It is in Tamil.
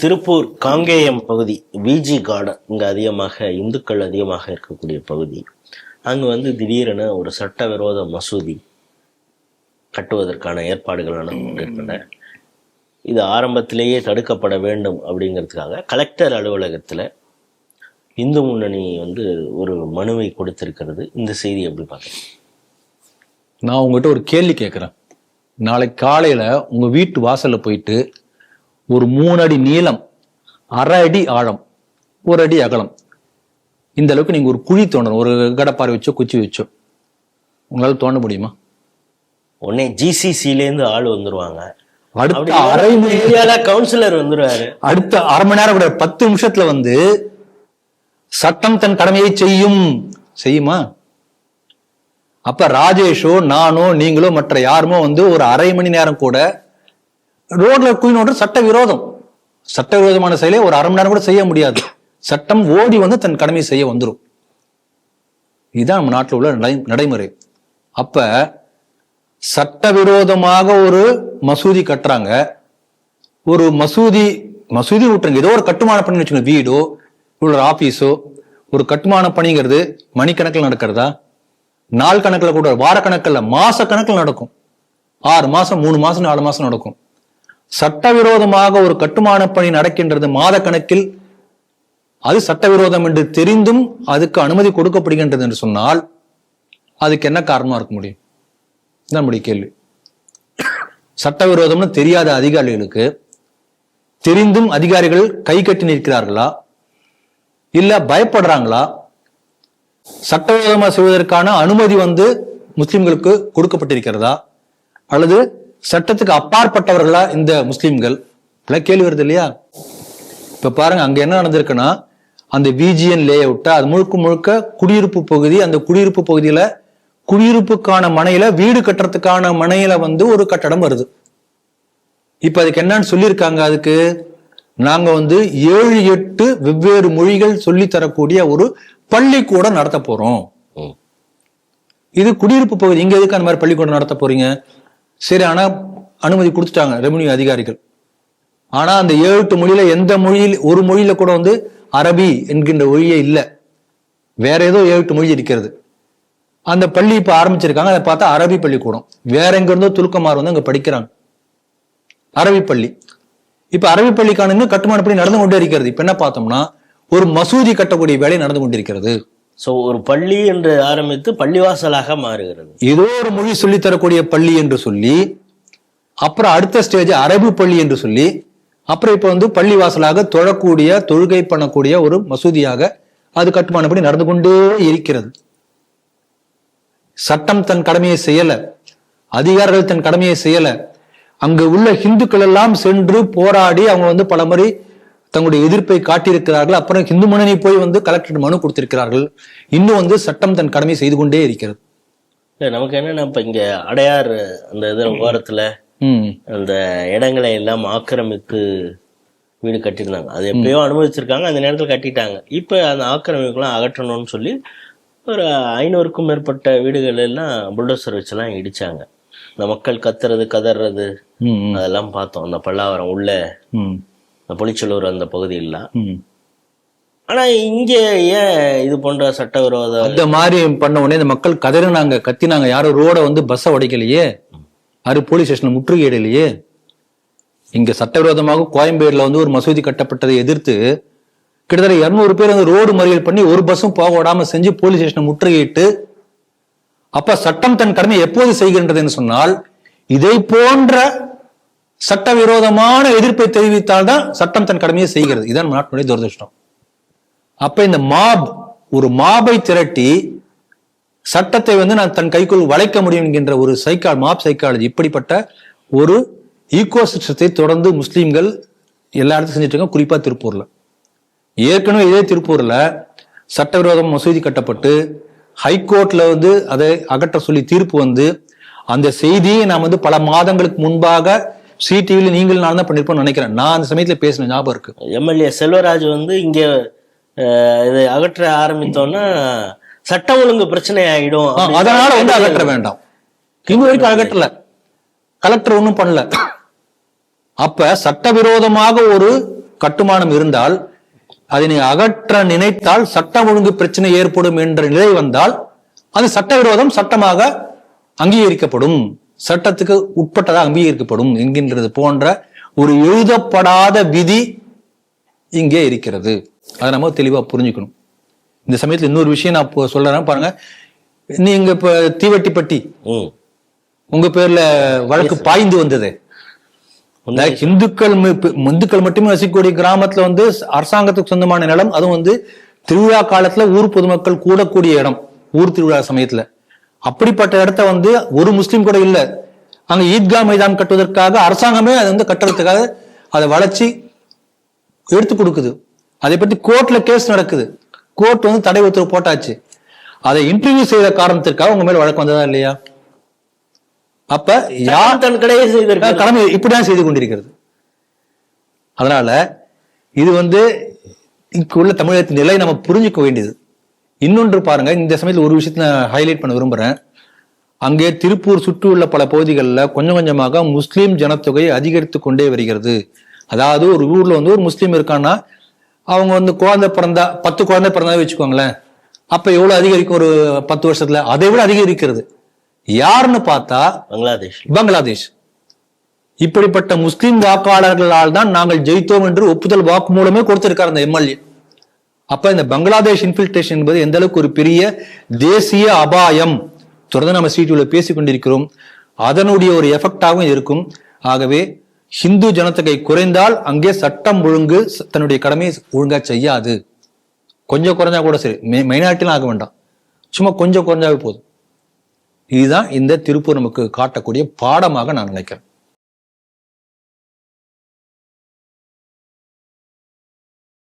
திருப்பூர் காங்கேயம் பகுதி விஜி கார்டன் இங்கே அதிகமாக இந்துக்கள் அதிகமாக இருக்கக்கூடிய பகுதி. அங்கே வந்து திடீரென ஒரு சட்டவிரோத மசூதி கட்டுவதற்கான ஏற்பாடுகள் நடந்து இது ஆரம்பத்திலேயே தடுக்கப்பட வேண்டும் அப்படிங்கிறதுக்காக கலெக்டர் அலுவலகத்தில் இந்து முன்னணி வந்து ஒரு மனுவை கொடுத்திருக்கிறது. இந்த செய்தி எப்படி பார்க்குறேன் நான் உங்ககிட்ட ஒரு கேள்வி கேட்குறேன். நாளைக்கு காலையில் உங்கள் வீட்டு வாசலில் போயிட்டு ஒரு மூணு அடி நீளம் அரை அடி ஆழம் ஒரு அடி அகலம். இந்த அளவுக்கு நீங்க ஒரு குழி தோண்டணும் ஒரு கடப்பாறை வச்சோ குச்சி வச்சோ. உங்களால தோண்ட முடியுமா? உடனே ஜிசிசிலேருந்து ஆள் வந்துருவாங்க. அடுத்த அரை மணி கவுன்சிலர் வந்துருவாரு. அடுத்த அரை மணி நேரம் கூட பத்து நிமிஷத்துல வந்து சட்டம் தன் கடமையை செய்யும். செய்யுமா? அப்ப ராஜேஷோ நானோ நீங்களோ மற்ற யாருமோ வந்து ஒரு அரை மணி நேரம் கூட ரோட்ல குயின் சட்ட விரோதம் சட்ட விரோதமான செயலை ஒரு அரை மணி நேரம் கூட செய்ய முடியாது. சட்டம் ஓடி வந்து தன் கடமையை செய்ய வந்துடும் இதுதான் நம்ம நாட்டில் உள்ள நடை- நடைமுறை. அப்ப சட்டவிரோதமாக ஒரு மசூதி கட்டுறாங்க. ஒரு மசூதி மசூதி விட்டுருங்க ஏதோ ஒரு கட்டுமான பணி வச்சுக்கோங்க. வீடோ உள்ள ஆபீஸோ ஒரு கட்டுமான பணிங்கிறது மணிக்கணக்கில் நடக்கிறதா? நாள் கணக்கில் கூட வார கணக்கில் மாச கணக்கில் நடக்கும். ஆறு மாசம் மூணு மாசம் நாலு மாசம் நடக்கும். சட்டவிரோதமாக ஒரு கட்டுமான பணி நடக்கின்றது மாத கணக்கில் அது சட்டவிரோதம் என்று தெரிந்தும் அதுக்கு அனுமதி கொடுக்கப்படுகின்றது என்று சொன்னால் அதுக்கு என்ன காரணமா இருக்க முடியும்? நம்முடைய கேள்வி. சட்டவிரோதம்னு தெரியாத அதிகாரிகளுக்கு தெரிந்தும் அதிகாரிகள் கை கட்டி நிற்கிறார்களா? இல்ல பயப்படுறாங்களா? சட்டவிரோதமா செய்வதற்கான அனுமதி வந்து முஸ்லிம்களுக்கு கொடுக்கப்பட்டிருக்கிறதா? அல்லது சட்டத்துக்கு அப்பாற்பட்டவர்களா இந்த முஸ்லிம்கள்? எல்லாம் கேள்வி வருது இல்லையா? இப்ப பாருங்க அங்க என்ன நடந்திருக்குன்னா அந்த விஜிஎன் லே அவுட்டா அது முழுக்க முழுக்க குடியிருப்பு பகுதி அந்த குடியிருப்பு பகுதியில குடியிருப்புக்கான மனையில வீடு கட்டுறதுக்கான மனையில வந்து ஒரு கட்டடம் வருது. இப்ப அதுக்கு என்னன்னு சொல்லியிருக்காங்க அதுக்கு? நாங்க வந்து ஏழு எட்டு வெவ்வேறு மொழிகள் சொல்லித் தரக்கூடிய ஒரு பள்ளிக்கூடம் நடத்த போறோம். இது குடியிருப்பு பகுதி இங்க எதுக்கு அந்த மாதிரி பள்ளிக்கூடம் நடத்த போறீங்க? சரி ஆனா அனுமதி கொடுத்துட்டாங்க ரெவன்யூ அதிகாரிகள். ஆனா அந்த ஏழு எட்டு மொழியில எந்த மொழியில் ஒரு மொழியில கூட வந்து அரபி என்கின்ற மொழியே இல்லை. வேற ஏதோ ஏழு எட்டு மொழி இருக்கிறது. அந்த பள்ளி இப்ப ஆரம்பிச்சிருக்காங்க அதை பார்த்தா அரபி பள்ளிக்கூடம். வேற எங்க இருந்தோ துலுக்கமார் வந்து அங்க படிக்கிறாங்க. அரபி பள்ளி. இப்ப அரபி பள்ளிக்கான இன்னும் கட்டுமான பணி நடந்து கொண்டே இருக்கிறது. இப்ப என்ன பார்த்தோம்னா ஒரு மசூதி கட்டக்கூடிய வேலை நடந்து கொண்டிருக்கிறது. சோ ஒரு பள்ளி என்று ஆரம்பித்து பள்ளிவாசலாக மாறுகிறது. ஏதோ ஒரு மொழி சொல்லித் தரக்கூடிய பள்ளி என்று சொல்லி அப்புறம் அடுத்த ஸ்டேஜ் அரபு பள்ளி என்று சொல்லி அப்புறம் இப்ப வந்து பள்ளிவாசலாக தொழக்கூடிய தொழுகை பண்ணக்கூடிய ஒரு மசூதியாக அது கட்டுமானப்படி நடந்து கொண்டே இருக்கிறது. சட்டம் தன் கடமையை செய்யல. அதிகாரிகள் தன் கடமையை செய்யல. அங்கு உள்ள இந்துக்கள் எல்லாம் சென்று போராடி அவங்க வந்து பல முறை தங்களுடைய எதிர்ப்பை காட்டியிருக்கிறார்கள். அப்புறம் இந்து முன்னணி போய் வந்து கலெக்டர் மனு கொடுத்திருக்கிறார்கள். இன்னும் வந்து சட்டம் தன் கடமை செய்து கொண்டே இருக்கிறது. இல்ல நமக்கு என்னன்னா இப்ப இங்க அடையார் அந்த இது ஓரத்துல அந்த இடங்களை எல்லாம் ஆக்கிரமித்து வீடு கட்டியிருந்தாங்க. அது எப்பயோ அனுமதிச்சிருக்காங்க அந்த நேரத்தில் கட்டிட்டாங்க. இப்போ அந்த ஆக்கிரமிப்புலாம் அகற்றணும்னு சொல்லி ஒரு ஐநூறுக்கும் மேற்பட்ட வீடுகள் எல்லாம் புல்டோசர் வச்செல்லாம் இடிச்சாங்க. இந்த மக்கள் கத்துறது கதறது அதெல்லாம் பார்த்தோம். அந்த பல்லாவரம் உள்ள பொலிச்சலூர் அந்த பகுதியெல்லாம் ம். ஆனா இங்க ஏன் இது போன்ற சட்டவிரோத அந்த மாதிரி பண்ண உடனே இந்த மக்கள் கதறினாங்க கத்தினாங்க. யாரும் ரோட வந்து பஸ்ஸை உடைக்கலையே. யாரும் போலீஸ் ஸ்டேஷன் முற்றுகையிடலையே இங்க சட்டவிரோதமாக கோயம்பேடுல வந்து ஒரு மசூதி கட்டப்பட்டதை எதிர்த்து கிட்டத்தட்ட இருநூறு பேர் வந்து ரோடு மறியல் பண்ணி ஒரு பஸ்ஸும் போக விடாம செஞ்சு போலீஸ் ஸ்டேஷனை முற்றுகையிட்டு அப்ப சட்டம் தன் கடமை எப்போது செய்கின்றதுன்னு சொன்னால் இதை போன்ற சட்டவிரோதமான எதிர்ப்பை தெரிவித்தால்தான் சட்டம் தன் கடமையை செய்கிறது. இதான் நம்ம நாட்டினுடைய துரதிருஷ்டம். அப்ப இந்த மாப் ஒரு மாபை திரட்டி சட்டத்தை வந்து நான் தன் கைக்குள் வளைக்க முடியும் என்கின்ற ஒரு சைக்கால் மாப் சைக்காலஜி இப்படிப்பட்ட ஒரு ஈகோ சிஸ்டத்தை தொடர்ந்து முஸ்லீம்கள் எல்லா இடத்தையும் செஞ்சுட்டு இருக்காங்க. குறிப்பா திருப்பூர்ல. ஏற்கனவே இதே திருப்பூர்ல சட்டவிரோதம் மசூதி கட்டப்பட்டு ஹைகோர்ட்ல வந்து அதை அகற்ற சொல்லி தீர்ப்பு வந்து அந்த செய்தியை நாம் வந்து பல மாதங்களுக்கு முன்பாக சி டிவில நீங்கள் நான் தான் பண்ணிருப்போம்னு நினைக்கிறேன். நான் அந்த சமயத்துல பேசின ஞாபகம் இருக்கு. எம்எல்ஏ செல்வராஜ் வந்து இங்க இதை அகற்ற ஆரம்பித்தோன்னா சட்டம் ஒழுங்கு பிரச்சனை ஆயிடும் அதனால வந்து அகற்ற வேண்டாம். இன்னும் வரைக்கும் அகற்றல. கலெக்டர் ஒன்றும் பண்ணல. அப்ப சட்டவிரோதமாக ஒரு கட்டுமானம் இருந்தால் அதனை அகற்ற நினைத்தால் சட்டம் ஒழுங்கு பிரச்சனை ஏற்படும் என்ற நிலை வந்தால் அது சட்டவிரோதம் சட்டமாக அங்கீகரிக்கப்படும். சட்டத்துக்கு உட்பட்டதாக அங்கீகரிக்கப்படும் என்கின்றது போன்ற ஒரு எழுதப்படாத விதி இங்கே இருக்கிறது. அதை நம்ம தெளிவா புரிஞ்சுக்கணும். இந்த சமயத்துல இன்னொரு விஷயம் நான் சொல்றேன். பாருங்க. நீங்க இப்ப தீவட்டிப்பட்டி. உங்க பேர்ல வழக்கு பாய்ந்து வந்தது. இந்த இந்துக்கள் இந்துக்கள் மட்டுமே வசிக்கக்கூடிய கிராமத்துல வந்து அரசாங்கத்துக்கு சொந்தமான நிலம். அதுவும் வந்து திருவிழா காலத்துல ஊர் பொதுமக்கள் கூடக்கூடிய இடம். ஊர் திருவிழா சமயத்துல. அப்படிப்பட்ட இடத்த வந்து ஒரு முஸ்லீம் கூட இல்ல. அங்க ஈத்கா மைதானம் கட்டுவதற்காக அரசாங்கமே அதை வந்து கட்டுறதுக்காக அதை வளைச்சி எடுத்து கொடுக்குது. அதை பத்தி கோர்ட்ல கேஸ் நடக்குது. கோர்ட் வந்து தடை உத்தரவு போட்டாச்சு. அதை இன்டர்வியூ செய்த காரணத்திற்காக உங்க மேல வழக்கு வந்ததா இல்லையா? அப்ப யார் தன் கடையை செய்திருக்காங்க கடமை இப்படிதான் செய்து கொண்டிருக்கிறது. அதனால இது வந்து இங்கு உள்ள தமிழகத்தின் நிலை நம்ம புரிஞ்சுக்க வேண்டியது. இன்னொன்று பாருங்க இந்த சமயத்தில் ஒரு விஷயத்தை நான் ஹைலைட் பண்ண விரும்புறேன். அங்கே திருப்பூர் சுற்றியுள்ள பல பகுதிகளில் கொஞ்சம் கொஞ்சமாக முஸ்லீம் ஜனத்தொகை அதிகரித்து கொண்டே வருகிறது. அதாவது ஒரு ஊர்ல வந்து ஒரு முஸ்லீம் இருக்கான்னா அவங்க வந்து குழந்தை பிறந்தா பத்து குழந்தை பிறந்தா வச்சுக்கோங்களேன். அப்ப எவ்வளவு அதிகரிக்கும் ஒரு பத்து வருஷத்துல? அதை விட அதிகரிக்கிறது. யாருன்னு பார்த்தா பங்களாதேஷ். பங்களாதேஷ். இப்படிப்பட்ட முஸ்லிம் வாக்காளர்களால் தான் நாங்கள் ஜெயித்தோம் என்று ஒப்புதல் வாக்கு மூலமே கொடுத்திருக்கார் அந்த எம்எல்ஏ. அப்ப இந்த பங்களாதேஷ் இன்ஃபில்ட்ரேஷன் என்பது எந்த அளவுக்கு ஒரு பெரிய தேசிய அபாயம்? தொடர்ந்து நம்ம சீட்டுல பேசிக்கொண்டிருக்கிறோம். அதனுடைய ஒரு எஃபெக்டாகவும் இருக்கும். ஆகவே ஹிந்து ஜனத்தொகை குறைந்தால் அங்கே சட்டம் ஒழுங்கு தன்னுடைய கடமையை ஒழுங்கா செய்யாது. கொஞ்சம் குறைஞ்சா கூட சரி. மைனாரிட்டிலாம் ஆக வேண்டாம். சும்மா கொஞ்சம் குறைஞ்சாவே போதும். இதுதான் இந்த திருப்பூர் நமக்கு காட்டக்கூடிய பாடமாக நான் நினைக்கிறேன்.